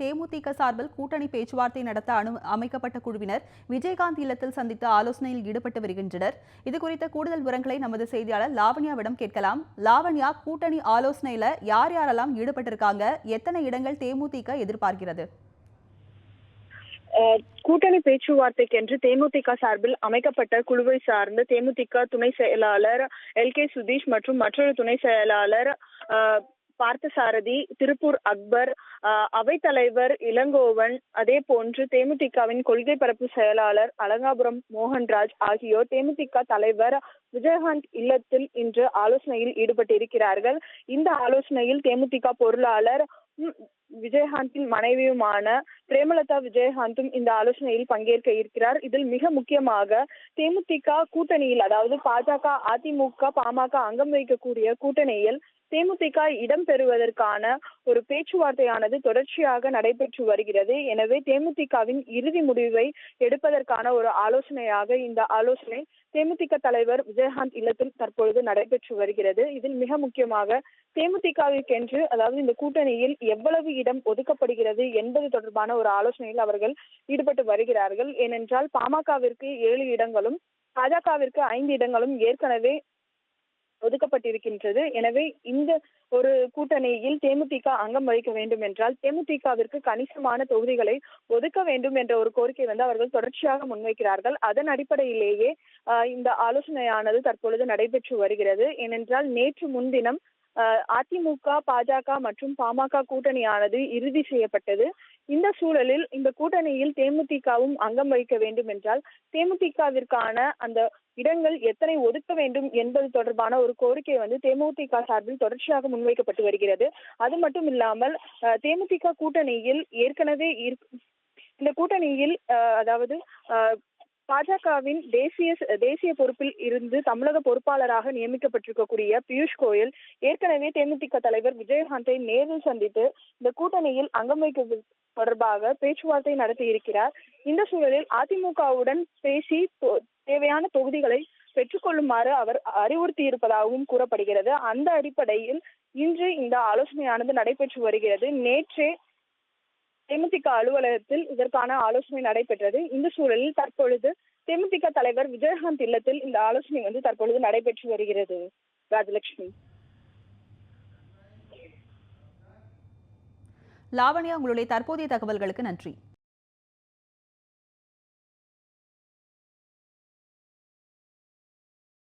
தேமுதிக சார்பில் கூட்டணி பேச்சுவார்த்தை நடத்த அனு அமைக்கப்பட்ட குழுவினர் விஜயகாந்த் இல்லத்தில் சந்தித்து ஆலோசனையில் ஈடுபட்டு வருகின்றனர். இது குறித்த கூடுதல் விவரங்களை நமது செய்தியாளர் லாவண்யாவிடம் கேட்கலாம். லாவண்யா கூட்டணி ஆலோசனையில யார் யாரெல்லாம் ஈடுபட்டிருக்காங்க? எத்தனை இடங்கள் தேமுதிக எதிர்பார்க்கிறது? கூட்டணி கூட்டணி பேச்சுவார்த்தைக்கென்று தேமுதிக சார்பில் அமைக்கப்பட்ட குழுவை சார்ந்து தேமுதிக துணை செயலாளர் எல் கே சுதீஷ் மற்றும் மற்றொரு துணை செயலாளர் பார்த்தசாரதி திருப்பூர் அக்பர் அவைத்தலைவர் இளங்கோவன் அதே போன்று தேமுதிகவின் கொள்கை பரப்பு செயலாளர் அலங்காபுரம் மோகன்ராஜ் ஆகியோர் தேமுதிக தலைவர் விஜயகாந்த் இல்லத்தில் இன்று ஆலோசனையில் ஈடுபட்டிருக்கிறார்கள். இந்த ஆலோசனையில் தேமுதிக பொருளாளர் விஜயகாந்தின் மனைவியுமான பிரேமலதா விஜயகாந்தும் இந்த ஆலோசனையில் பங்கேற்க இருக்கிறார். இதில் மிக முக்கியமாக தேமுதிக கூட்டணியில் அதாவது பாஜக அதிமுக பாமக அங்கம் வகிக்கக்கூடிய கூட்டணியில் தேமுதிக இடம் பெறுவதற்கான ஒரு பேச்சுவார்த்தையானது தொடர்ச்சியாக நடைபெற்று வருகிறது. எனவே தேமுதிகவின் இறுதி முடிவை எடுப்பதற்கான ஒரு ஆலோசனையாக இந்த ஆலோசனை தேமுதிக தலைவர் விஜயகாந்த் இல்லத்தில் தற்பொழுது நடைபெற்று வருகிறது. இதில் மிக முக்கியமாக தேமுதிகவிற்கென்று அதாவது இந்த கூட்டணியில் எவ்வளவு இடம் ஒதுக்கப்படுகிறது என்பது தொடர்பான ஒரு ஆலோசனையில் அவர்கள் ஈடுபட்டு வருகிறார்கள். ஏனென்றால் பாமகவிற்கு ஏழு இடங்களும் பாஜகவிற்கு ஐந்து இடங்களும் ஏற்கனவே ஒதுக்கப்பட்டிருக்கின்றது. எனவே இந்த ஒரு கூட்டணியில் தேமுதிக அங்கம் வகிக்க வேண்டும் என்றால் தேமுதிகவிற்கு கணிசமான தொகுதிகளை ஒதுக்க வேண்டும் என்ற ஒரு கோரிக்கை வந்து அவர்கள் தொடர்ச்சியாக முன்வைக்கிறார்கள். அதன் அடிப்படையிலேயே ஆஹ், இந்த ஆலோசனையானது தற்பொழுது நடைபெற்று வருகிறது. ஏனென்றால் நேற்று முன்தினம் அதிமுக பாஜக மற்றும் பாமக கூட்டணியானது இறுதி செய்யப்பட்டது. இந்த சூழலில் இந்த கூட்டணியில் தேமுதிகவும் அங்கம் வகிக்க வேண்டும் என்றால் தேமுதிகவிற்கான அந்த இடங்கள் எத்தனை ஒதுக்க வேண்டும் என்பது தொடர்பான ஒரு கோரிக்கை வந்து தேமுதிக சார்பில் தொடர்ச்சியாக முன்வைக்கப்பட்டு வருகிறது. அது மட்டும் இல்லாமல் தேமுதிக கூட்டணியில் ஏற்கனவே இருக்- இந்த கூட்டணியில் அதாவது பாஜகவின் தேசிய தேசிய பொறுப்பில் இருந்து தமிழக பொறுப்பாளராக நியமிக்கப்பட்டிருக்கக்கூடிய பியூஷ் கோயல் ஏற்கனவே தேமுதிக தலைவர் விஜயகாந்தை நேரில் சந்தித்து இந்த கூட்டணியில் அங்கம் வைக்க தொடர்பாக பேச்சுவார்த்தை நடத்தி இருக்கிறார் இந்த சூழலில் அதிமுகவுடன் பேசி தொ- தேவையான தொகுதிகளை பெற்றுக்கொள்ளுமாறு அவர் அறிவுறுத்தி இருப்பதாகவும் கூறப்படுகிறது. அந்த அடிப்படையில் இன்று இந்த ஆலோசனையானது நடைபெற்று வருகிறது. நேற்றே தேமுதிக அலுவலகத்தில் இதற்கான ஆலோசனை நடைபெற்றது. இந்த சூழலில் தற்பொழுது தேமுதிக தலைவர் விஜயகாந்த் இல்லத்தில் இந்த ஆலோசனை வந்து தற்பொழுது நடைபெற்று வருகிறது. ராஜலட்சுமி. லாவண்யா உங்களுடைய தற்போதைய தகவல்களுக்கு நன்றி.